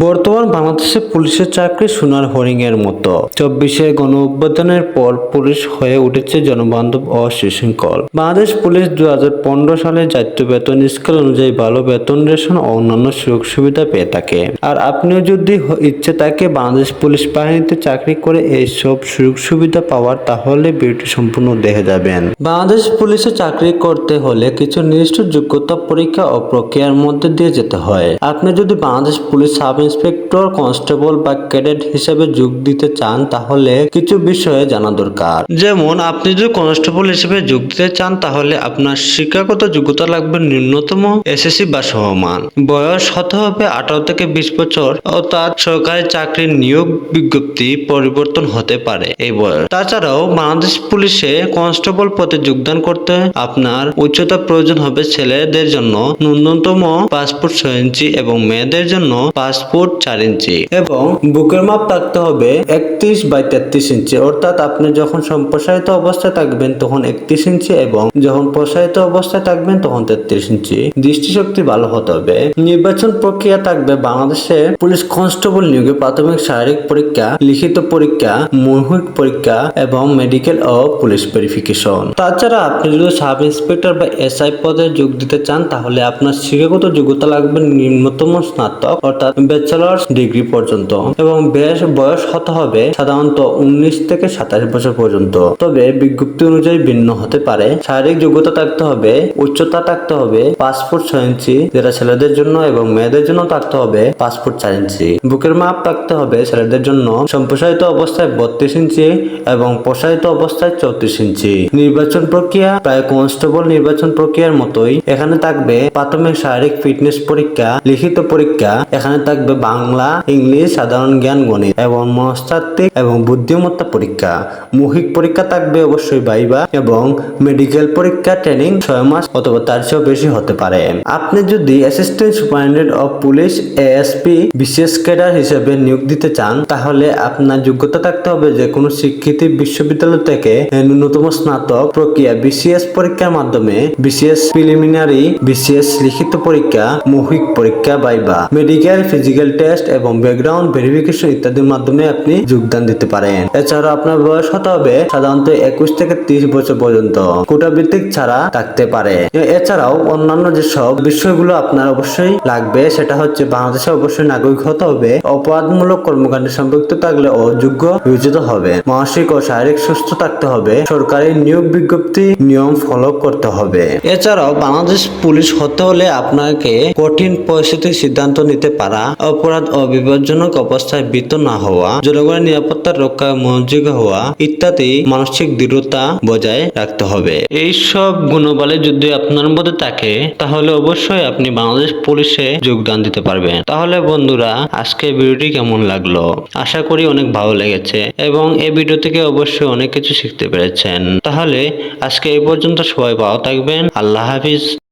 বর্তমান বাংলাদেশে পুলিশের চাকরি সোনার হরিং এর মতো। চব্বিশে গণ অভ্যুত্থানের পর পুলিশ হয়ে উঠেছে জনবান্ধব ও সুশৃঙ্খল বাংলাদেশ পুলিশ দুহাজার পনেরো সালে জাতীয় বেতন স্কেল অনুযায়ী ভালো বেতন রেশন ও অন্যান্য সুযোগ সুবিধা পেয়ে থাকে। আর আপনিও যদি ইচ্ছে থাকে বাংলাদেশ পুলিশ বাহিনীতে চাকরি করে এইসব সুযোগ সুবিধা পাওয়ার, তাহলে ভিডিওটি সম্পূর্ণ দেখে যাবেন। বাংলাদেশ পুলিশে চাকরি করতে হলে কিছু নির্দিষ্ট যোগ্যতা পরীক্ষা ও প্রক্রিয়ার মধ্যে দিয়ে যেতে হয়। আপনি যদি Bangladesh police sub inspector, constable বা ক্যাডেট হিসেবে যোগ দিতে চান তাহলে কিছু বিষয়ে জানা দরকার। যেমন, আপনি যদি কনস্টেবল হিসেবে যোগ দিতে চান তাহলে আপনার শিক্ষাগত যোগ্যতা লাগবে ন্যূনতম এসএসসি বা সমমান বয়স হতে হবে আঠারো থেকে বিশ বছর ও তার সরকারি চাকরির নিয়োগ বিজ্ঞপ্তি পরিবর্তন হতে পারে এই বয়স। তাছাড়াও, বাংলাদেশ পুলিশে কনস্টেবল পদে যোগদান করতে আপনার উচ্চতা প্রয়োজন হবে ছেলেদের জন্য ন্যূনতম পাসপোর্ট ছয় ইঞ্চি এবং মেয়েদের জন্য পাসপোর্ট চার ইঞ্চি। এবং বুকের মাপ থাকতে হবে একত্রিশ বাই তেত্রিশ ইঞ্চি। অর্থাৎ আপনি যখন সম্প্রসারিত অবস্থায় থাকবেন তখন একত্রিশ ইঞ্চি এবং যখন প্রসারিত অবস্থায় থাকবেন তখন তেত্রিশ ইঞ্চি। দৃষ্টিশক্তি ভালো হতে হবে। নির্বাচন প্রক্রিয়া থাকবে বাংলাদেশে পুলিশ কনস্টেবল নিয়োগে প্রাথমিক শারীরিক পরীক্ষা, লিখিত পরীক্ষা, মৌখিক পরীক্ষা এবং মেডিকেল ও পুলিশ ভেরিফিকেশন। তাছাড়া আপনি যদি সাব ইন্সপেক্টর বা এসআই পদে যোগ দিতে চান তাহলে আপনার শিক্ষাগত যোগ্যতা লাগবে নিম্নতম স্নাতক, অর্থাৎ ব্যাচেলার্স ডিগ্রি পর্যন্ত এবং বেশ বয়স হতে হবে সাধারণত উনিশ থেকে সাতাশ বছর পর্যন্ত। তবে বিজ্ঞপ্তি অনুযায়ী ভিন্ন হতে পারে। শারীরিক যোগ্যতা থাকতে হবে, উচ্চতা থাকতে হবে, পাসপোর্ট ছয় ইঞ্চি, যেটা ছেলেদের জন্য এবং মেয়েদের জন্য থাকতে হবে পাসপোর্ট চার ইঞ্চি। বুকের মাপ থাকতে হবে ছেলেদের জন্য সম্প্রসারিত অবস্থায় বত্রিশ ইঞ্চি এবং প্রসারিত অবস্থায় চৌত্রিশ ইঞ্চি। নির্বাচন প্রক্রিয়া প্রায় কনস্টেবল নির্বাচন প্রক্রিয়ার মতোই। এখানে থাকবে প্রাথমিক শারীরিক ফিটনেস পরীক্ষা, লিখিত পরীক্ষা। এখানে থাকবে বাংলা, ইংলিশ, সাধারণ জ্ঞান, গণিত এবং মনস্তাত্ত্বিক এবং বুদ্ধিমত্তা পরীক্ষা। মৌখিক পরীক্ষা থাকবে অবশ্যই বাইবা এবং মেডিকেল পরীক্ষা, ট্রেনিং ছয় মাস অথবা তার চেয়েও বেশি হতে পারে। আপনি যদি assistant superintendent of police ASP বিশেষ ক্যাডার হিসেবে নিয়োগ দিতে চান, তাহলে আপনার যোগ্যতা থাকতে হবে যে কোনো স্বীকৃতি বিশ্ববিদ্যালয় থেকে ন্যূনতম স্নাতক প্রক্রিয়া বিসিএস পরীক্ষার মাধ্যমে বিসিএস প্রিলিমিনারি বিসিএস লিখিত পরীক্ষা, মৌখিক পরীক্ষা বাইবা মেডিকেল ফিজিক্যাল টেস্ট এবং ব্যাকগ্রাউন্ড ভেরিফিকেশন ইত্যাদির মাধ্যমে আপনি যোগদান দিতে পারেন। এছাড়াও আপনার বয়স হতে হবে? সাধারণত একুশ থেকে তিরিশ বছর পর্যন্ত। কোটা ভিত্তিক ছাড়া থাকতে পারে। এছাড়াও অন্যান্য যেসব বিষয়গুলো আপনার অবশ্যই লাগবে, সেটা হচ্ছে বাংলাদেশে অবশ্যই নাগরিক হতে হবে, অপরাধমূলক কর্মকাণ্ডে সম্পৃক্ত থাকলে অযোগ্য বিবেচিত হবে, মানসিক ও শারীরিক সুস্থ থাকতে হবে, সরকারি নিয়োগ বিজ্ঞপ্তি নিয়ম ফলো করতে হবে। এছাড়াও বাংলাদেশ পুলিশ হতে হলে আপনাকে কঠিন পরিস্থিতির সিদ্ধান্ত নিতে পারা অপরাধ ও বিপজ্জনক অবস্থায় ভীত না হওয়া, জনগণের নিরাপত্তা রক্ষায় মনোযোগী হওয়া ইত্যাদি মানসিক দৃঢ়তা বজায় রাখতে হবে। এই এইসব গুণবলে যদি আপনার মধ্যে থাকে, তাহলে অবশ্যই আপনি বাংলাদেশ পুলিশে যোগদান দিতে পারবেন। তাহলে বন্ধুরা, আজকে ভিডিওটি কেমন লাগল? আশা করি অনেক ভালো লেগেছে এবং এই ভিডিও থেকে অবশ্যই অনেক কিছু শিখতে পেরেছেন। তাহলে আজকে এই পর্যন্ত সবাই ভালো থাকবেন। আল্লাহ হাফিজ।